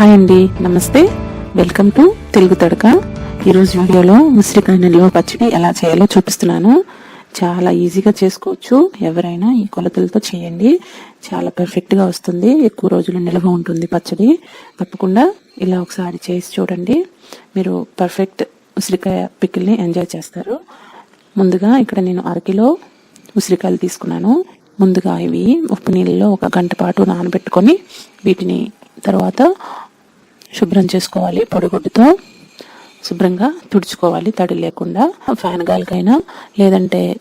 Hi అండి నమస్తే. Welcome to Telugu Tadaka. ఈరోజు వీడియోలో ఉసిరికాయ నిల్వ పచ్చడి ఎలా చేయాలో చూపిస్తున్నాను. చాలా ఈజీగా చేసుకోవచ్చు. ఎవరైనా ఈ కొలతలతో చేయండి. చాలా పర్ఫెక్ట్గా వస్తుంది. ఎక్కువ రోజులు నిల్వ ఉంటుంది పచ్చడి. తప్పకుండా ఇలా ఒకసారి చేసి చూడండి. మీరు పర్ఫెక్ట్ ఉసిరికాయ పికిల్ని ఎంజాయ్ చేస్తారు. ముందుగా ఇక్కడ నేను అరకిలో ఉసిరికాయలు తీసుకున్నాను. ముందుగా ఇవి ఉప్పు నీళ్ళలో ఒక గంట పాటు నానబెట్టుకొని వీటిని తర్వాత శుభ్రం చేసుకోవాలి పొడిగుడ్డుతో. శుభ్రంగా తుడుచుకోవాలి తడి లేకుండా. ఫ్యాన్ గాలికైనా లేదంటే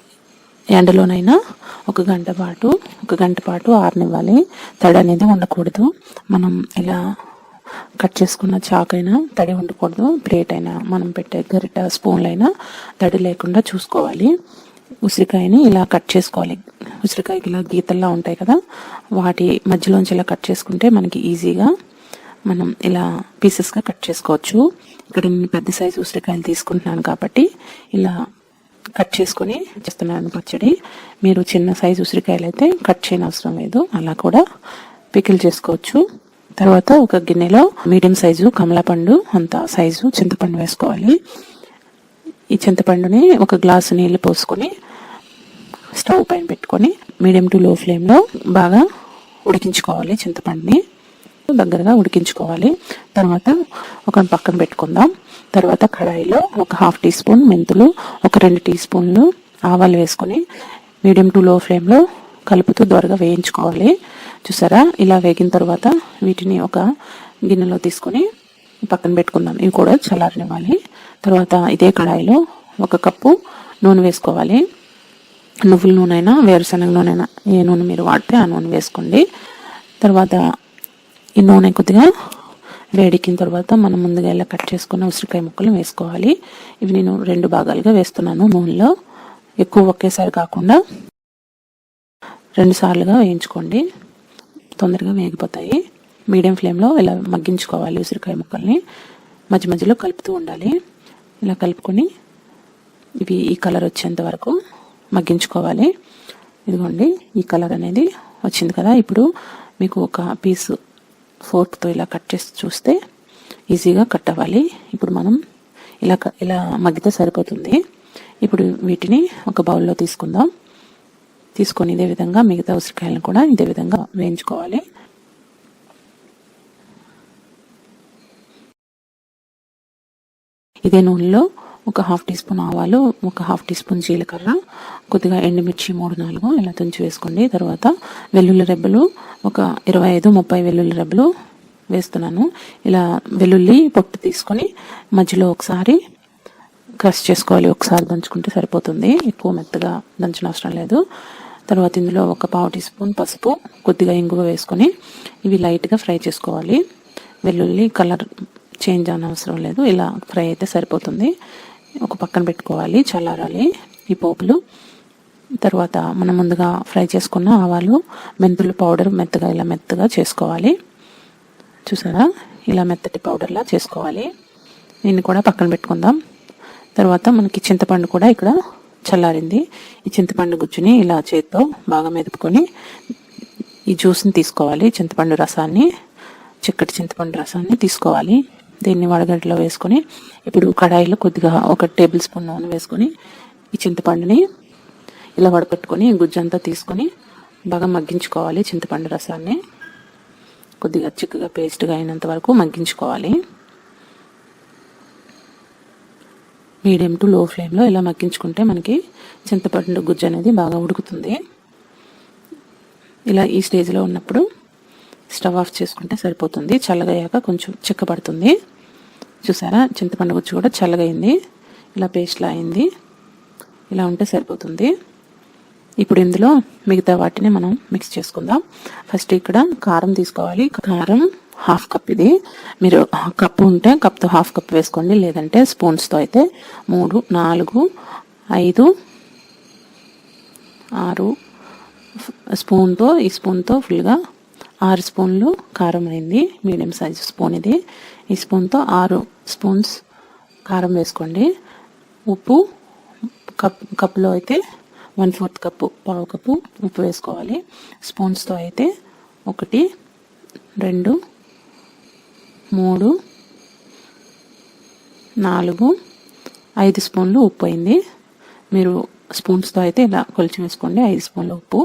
ఎండలోనైనా ఒక గంట పాటు ఒక గంట పాటు ఆరనివ్వాలి. తడి అనేది ఉండకూడదు. మనం ఇలా కట్ చేసుకున్న చాకైనా తడి ఉండకూడదు. ప్లేట్ అయినా మనం పెట్టే గరిట స్పూన్లైనా తడి లేకుండా చూసుకోవాలి. ఉసిరికాయని ఇలా కట్ చేసుకోవాలి. ఉసిరికాయకి ఇలా గీతల్లా ఉంటాయి కదా వాటి మధ్యలోంచి ఇలా కట్ చేసుకుంటే మనకి ఈజీగా మనం ఇలా పీసెస్గా కట్ చేసుకోవచ్చు. ఇక్కడ నేను పెద్ద సైజు ఉసిరికాయలు తీసుకుంటున్నాను కాబట్టి ఇలా కట్ చేసుకొని చేస్తున్నాను పచ్చడి. మీరు చిన్న సైజు ఉసిరికాయలు అయితే కట్ చేయని అవసరం లేదు. అలా కూడా పికిల్ చేసుకోవచ్చు. తర్వాత ఒక గిన్నెలో మీడియం సైజు కమలాపండు అంత సైజు చింతపండు వేసుకోవాలి. ఈ చింతపండుని ఒక గ్లాసు నీళ్ళు పోసుకొని స్టవ్ పైన పెట్టుకొని మీడియం టు లో ఫ్లేమ్లో బాగా ఉడికించుకోవాలి చింతపండుని. దగ్గరగా ఉడికించుకోవాలి. తర్వాత ఒక పక్కన పెట్టుకుందాం. తర్వాత కడాయిలో ఒక హాఫ్ టీ స్పూన్ మెంతులు ఒక రెండు టీ స్పూన్లు ఆవాలు వేసుకొని మీడియం టు లో ఫ్లేమ్లో కలుపుతూ దొరగా వేయించుకోవాలి. చూసారా? ఇలా వేగిన తర్వాత వీటిని ఒక గిన్నెలో తీసుకొని పక్కన పెట్టుకుందాం. ఇవి కూడా చల్లారనివ్వాలి. తర్వాత ఇదే కడాయిలో ఒక కప్పు నూనె వేసుకోవాలి. నువ్వుల నూనె అయినా వేరుశనగ నూనె అయినా ఏ నూనె మీరు వాడితే ఆ నూనె వేసుకోండి. తర్వాత ఈ నూనె కొద్దిగా వేడికిన తర్వాత మనం ముందుగా ఇలా కట్ చేసుకున్న ఉసిరికాయ ముక్కలు వేసుకోవాలి. ఇవి నేను రెండు భాగాలుగా వేస్తున్నాను నూనెలో. ఎక్కువ ఒకేసారి కాకుండా రెండు సార్లుగా వేయించుకోండి. తొందరగా వేగిపోతాయి. మీడియం ఫ్లేమ్లో ఇలా మగ్గించుకోవాలి ఉసిరికాయ ముక్కల్ని. మధ్య మధ్యలో కలుపుతూ ఉండాలి. ఇలా కలుపుకొని ఇవి ఈ కలర్ వచ్చేంత వరకు మగ్గించుకోవాలి. ఇదిగోండి ఈ కలర్ అనేది వచ్చింది కదా. ఇప్పుడు మీకు ఒక పీస్ ఫోర్క్తో ఇలా కట్ చేసి చూస్తే ఈజీగా కట్ అవ్వాలి ఇప్పుడు మనం ఇలా ఇలా మగ్గితే సరిపోతుంది. ఇప్పుడు వీటిని ఒక బౌల్లో తీసుకుందాం. తీసుకొని ఇదే విధంగా మిగతా ఉసిరికాయలను కూడా ఇదే విధంగా వేయించుకోవాలి. ఇదే నూనెలో ఒక హాఫ్ టీ స్పూన్ ఆవాలు ఒక హాఫ్ టీ స్పూన్ జీలకర్ర కొద్దిగా ఎండుమిర్చి మూడు నాలుగు ఇలా తుంచి వేసుకోండి. తర్వాత వెల్లుల్లి రెబ్బలు ఒక ఇరవై ఐదు ముప్పై వెల్లుల్లి రెబ్బలు వేస్తున్నాను. ఇలా వెల్లుల్లి పొట్టు తీసుకొని మధ్యలో ఒకసారి క్రష్ చేసుకోవాలి. ఒకసారి దంచుకుంటే సరిపోతుంది. ఎక్కువ మెత్తగా దంచిన అవసరం లేదు. తర్వాత ఇందులో ఒక పావు టీ స్పూన్ పసుపు కొద్దిగా ఇంగువ వేసుకొని ఇవి లైట్గా ఫ్రై చేసుకోవాలి. వెల్లుల్లి కలర్ చేంజ్ అనవసరం లేదు. ఇలా ఫ్రై అయితే సరిపోతుంది. ఒక పక్కన పెట్టుకోవాలి చల్లారాలి ఈ పోపులు. తర్వాత మనం ముందుగా ఫ్రై చేసుకున్న ఆవాలు మెంతులు పౌడర్ మెత్తగా ఇలా మెత్తగా చేసుకోవాలి. చూసారా? ఇలా మెత్తటి పౌడర్లా చేసుకోవాలి. దీన్ని కూడా పక్కన పెట్టుకుందాం. తర్వాత మనకి చింతపండు కూడా ఇక్కడ చల్లారింది. ఈ చింతపండు గుజ్జుని ఇలా చేత్తో బాగా మెదుపుకొని ఈ జ్యూస్ని తీసుకోవాలి. చింతపండు రసాన్ని చిక్కటి చింతపండు రసాన్ని తీసుకోవాలి. దీన్ని వడగడ్డలో వేసుకొని ఇప్పుడు కడాయిలో కొద్దిగా ఒక టేబుల్ స్పూన్ నూనె వేసుకొని ఈ చింతపండుని ఇలా వడపెట్టుకొని గుజ్జంతా తీసుకొని బాగా మగ్గించుకోవాలి చింతపండు రసాన్ని. కొద్దిగా చిక్కగా పేస్ట్గా అయినంత వరకు మగ్గించుకోవాలి. మీడియం టు లో ఫ్లేమ్లో ఇలా మగ్గించుకుంటే మనకి చింతపండు గుజ్జు అనేది బాగా ఉడుకుతుంది. ఇలా ఈ స్టేజ్లో ఉన్నప్పుడు స్టవ్ ఆఫ్ చేసుకుంటే సరిపోతుంది. చల్లగయ్యాక కొంచెం చిక్కబడుతుంది చూసారా? చింతపండు గుజ్జు కూడా చల్లగైంది. ఇలా పేస్ట్లా అయింది. ఇలా ఉంటే సరిపోతుంది. ఇప్పుడు ఇందులో మిగతా వాటిని మనం మిక్స్ చేసుకుందాం. ఫస్ట్ ఇక్కడ కారం తీసుకోవాలి. కారం హాఫ్ కప్ ఇది. మీరు కప్పు ఉంటే కప్తో హాఫ్ కప్ వేసుకోండి. లేదంటే స్పూన్స్తో అయితే మూడు నాలుగు ఐదు ఆరు స్పూన్తో ఈ స్పూన్తో ఫుల్గా ఆరు స్పూన్లు కారం అయింది మీడియం సైజు స్పూన్ ఇది. ఈ స్పూన్తో ఆరు స్పూన్స్ కారం వేసుకోండి. ఉప్పు కప్ కప్లో అయితే వన్ ఫోర్త్ కప్పు పావు కప్పు ఉప్పు వేసుకోవాలి. స్పూన్స్తో అయితే ఒకటి రెండు మూడు నాలుగు ఐదు స్పూన్లు ఉప్పు అయింది. మీరు స్పూన్స్తో అయితే ఇలా కొలిచి వేసుకోండి ఐదు స్పూన్ల ఉప్పు.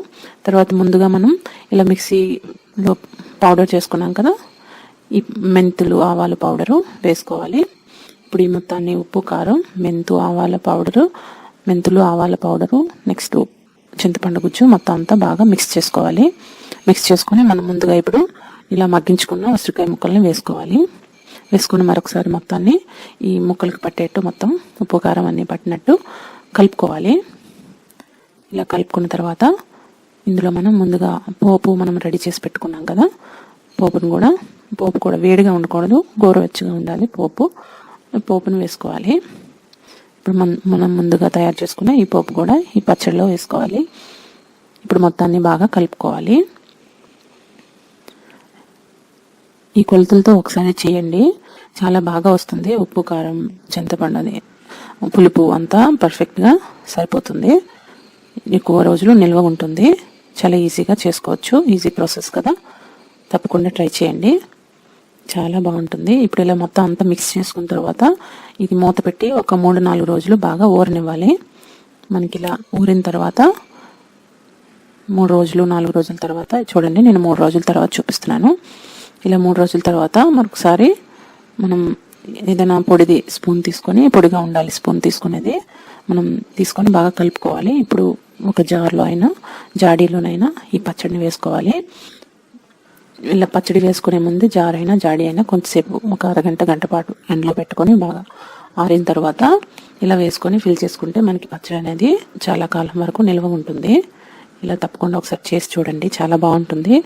తర్వాత ముందుగా మనం ఇలా మిక్సీ లో పౌడర్ చేసుకున్నాం కదా. ఈ మెంతులు ఆవాల పౌడరు వేసుకోవాలి. ఇప్పుడు ఈ మొత్తాన్ని ఉప్పు కారం మెంతు ఆవాల పౌడరు మెంతులు ఆవాల పౌడరు నెక్స్ట్ చింతపండు గుజ్జు మొత్తం అంతా బాగా మిక్స్ చేసుకోవాలి. మిక్స్ చేసుకొని మనం ముందుగా ఇప్పుడు ఇలా మగ్గించుకున్న ఉసిరికాయ ముక్కల్ని వేసుకోవాలి. వేసుకుని మరొకసారి మొత్తాన్ని ఈ ముక్కలకు పట్టేట్టు మొత్తం ఉప్పు కారం అన్నీ పట్టినట్టు కలుపుకోవాలి. ఇలా కలుపుకున్న తర్వాత ఇందులో మనం ముందుగా పోపు మనం రెడీ చేసి పెట్టుకున్నాం కదా. పోపును కూడా పోపు కూడా వేడిగా ఉండకూడదు గోరువెచ్చగా ఉండాలి పోపు. పోపును వేసుకోవాలి. ఇప్పుడు మనం మనం ముందుగా తయారు చేసుకున్న ఈ పోపు కూడా ఈ పచ్చడిలో వేసుకోవాలి. ఇప్పుడు మొత్తాన్ని బాగా కలుపుకోవాలి. ఈ కొలతలతో ఒకసారి చేయండి. చాలా బాగా వస్తుంది. ఉప్పు కారం చింతపండు అది పులుపు అంతా పర్ఫెక్ట్గా సరిపోతుంది. ఎక్కువ రోజులు నిల్వ ఉంటుంది. చాలా ఈజీగా చేసుకోవచ్చు. ఈజీ ప్రాసెస్ కదా. తప్పకుండా ట్రై చేయండి. చాలా బాగుంటుంది. ఇప్పుడు ఇలా మొత్తం అంతా మిక్స్ చేసుకున్న తర్వాత ఇది మూత పెట్టి ఒక మూడు నాలుగు రోజులు బాగా ఊరనివ్వాలి. మనకి ఇలా ఊరిన తర్వాత మూడు రోజులు నాలుగు రోజుల తర్వాత చూడండి నేను మూడు రోజుల తర్వాత చూపిస్తున్నాను. ఇలా మూడు రోజుల తర్వాత మరొకసారి మనం ఏదైనా పొడిది స్పూన్ తీసుకొని పొడిగా ఉండాలి స్పూన్ తీసుకునేది. మనం తీసుకొని బాగా కలుపుకోవాలి. ఇప్పుడు ఒక జార్లో అయినా జాడీలోనైనా ఈ పచ్చడిని వేసుకోవాలి. ఇలా పచ్చడి వేసుకునే ముందు జార్ అయినా జాడీ అయినా కొంతసేపు ఒక అరగంట గంట పాటు ఎండలో పెట్టుకొని బాగా ఆరిన తర్వాత ఇలా వేసుకొని ఫిల్ చేసుకుంటే మనకి పచ్చడి అనేది చాలా కాలం వరకు నిల్వ ఉంటుంది. ఇలా తప్పకుండా ఒకసారి చేసి చూడండి. చాలా బాగుంటుంది.